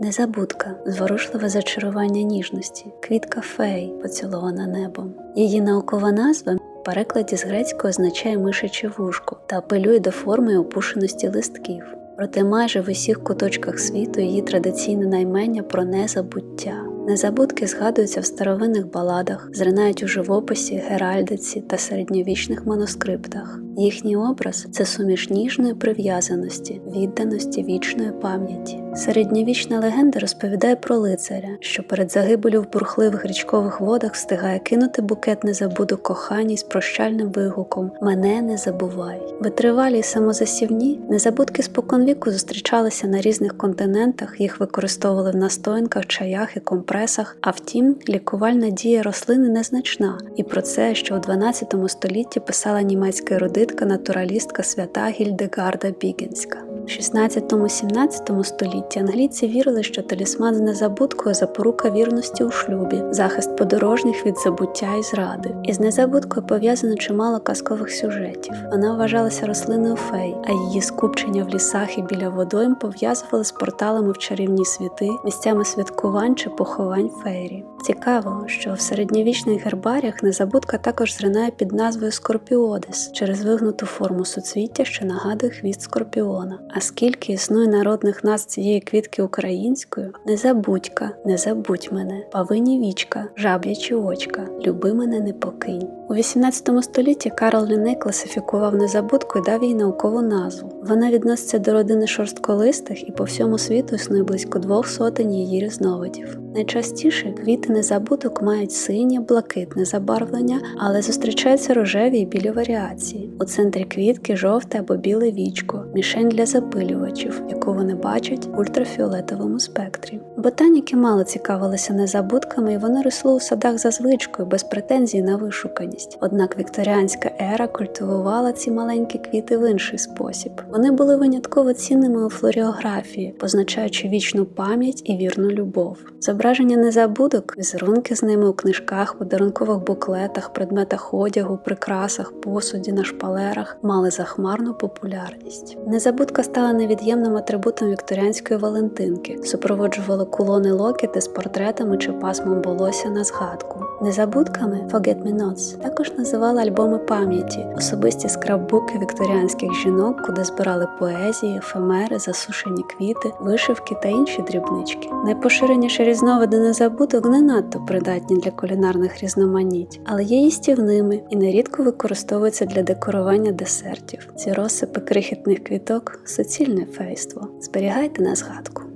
Незабудка, зворушливе зачарування ніжності, квітка фей, поцілована небом. Її наукова назва в перекладі з грецької означає мишече вушко та апелює до форми опушеності листків. Проте майже в усіх куточках світу її традиційне наймення про незабуття. Незабудки згадуються в старовинних баладах, зринають у живописі, геральдиці та середньовічних манускриптах. Їхній образ це суміш ніжної прив'язаності, відданості вічної пам'яті. Середньовічна легенда розповідає про лицаря, що перед загибелю в бурхливих річкових водах встигає кинути букет незабудок коханій з прощальним вигуком Мене не забувай. Витривалі й самозасівні незабудки споконвіку зустрічалися на різних континентах, їх використовували в настоянках, чаях і компресах. А втім, лікувальна дія рослини незначна, і про це, що у 12 столітті писала німецька ерудитка, натуралістка свята Гільдегарда Бігенська. В 16-17 столітті англійці вірили, що талісман з незабудкою запорука вірності у шлюбі, захист подорожніх від забуття і зради. Із незабудкою пов'язано чимало казкових сюжетів. Вона вважалася рослиною фей, а її скупчення в лісах і біля водойм пов'язували з порталами в чарівні світи, місцями святкувань чи поховань фейрі. Цікаво, що в середньовічних гербаріях незабудка також зринає під назвою Скорпіодес через вигнуту форму суцвіття, що нагадує хвіст скорпіона. А скільки існує народних нас цієї квітки українською: не забудька, не забудь мене, павині вічка, жаблячі очка, люби мене не покинь. У 18 столітті Карл Ліней класифікував незабудку і дав їй наукову назву. Вона відноситься до родини шорстколистих і по всьому світу існує близько двох сотень її різновидів. Найчастіше квіти незабудок мають синє, блакитне забарвлення, але зустрічаються рожеві і білі варіації. У центрі квітки жовте або біле вічко, мішень для запилювачів, яку вони бачать в ультрафіолетовому спектрі. Ботаніки мало цікавилися незабудками, і вони росли у садах за звичкою, без претензій на вишуканість. Однак вікторіанська ера культивувала ці маленькі квіти в інший спосіб. Вони були винятково цінними у флоріографії, позначаючи вічну пам'ять і вірну любов. Зображення незабудок, візерунки з ними у книжках, подарункових буклетах, предметах одягу, прикрасах, посуді на шпалерах мали захмарну популярність. Незабудка стала невід'ємним атрибутом вікторіанської Валентинки, супроводжували кулони локети з портретами чи пасмом волосся на згадку. Незабудками Forget Me Nots також називали альбоми пам'яті, особисті скраббуки вікторіанських жінок, куди збирали поезії, ефемери, засушені квіти, вишивки та інші дрібнички. Найпоширеніші різновиди забуток не надто придатні для кулінарних різноманіть, але є їстівними і нерідко використовуються для декорування десертів. Ці розсипи крихітних квіток суцільне фейство. Зберігайте на згадку.